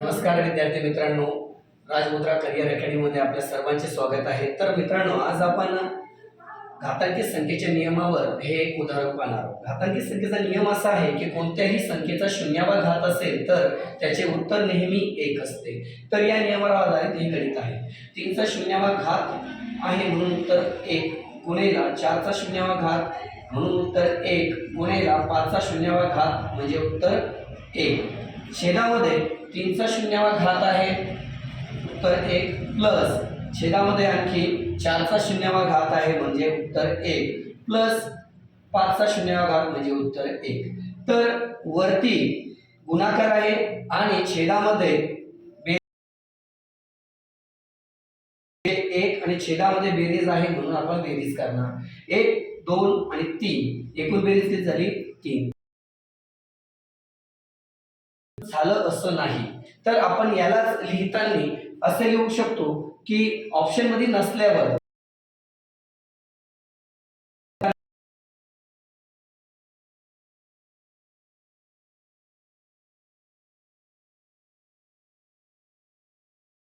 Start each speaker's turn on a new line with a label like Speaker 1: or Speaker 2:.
Speaker 1: नमस्कार विद्यार्थी मित्रांनो. राजमुद्रा करिअर अकॅडमीमध्ये आपल्या सर्वांचे स्वागत आहे. तर मित्रांनो आज आपण घातांकी संख्येच्या नियमावर हे एक उदाहरण पाहणार आहोत. घातांकी संख्येचा नियम असा आहे की कोणत्याही संख्येचा शून्यावा घात असेल तर त्याचे उत्तर नेहमी एक असते. तर या नियमावर आधारित हे गणित आहे. तीनचा शून्यावा घात आहे म्हणून उत्तर एक गुणेला चारचा शून्यावा घात म्हणून उत्तर एक गुणेला पाचचा शून्यावा घात म्हणजे उत्तर एक. छेदामध्ये तीनचा शून्यावा घात आहे उत्तर एक प्लस. छेदामध्ये आणखी चारचा शून्यावा घात आहे म्हणजे उत्तर एक प्लस. पाचचा शून्यावा घात म्हणजे उत्तर एक. तर वरती गुणाकार आहे आणि छेदामध्ये एक आणि छेदामध्ये बेरीज आहे म्हणून आपण बेरीज करणार. एक दोन आणि तीन. एकूण बेरीज किती झाली? तीन. झालं असं नाही. तर आपण याला लिहिताना असे लिहू शकतो की ऑप्शनमध्ये नसल्यावर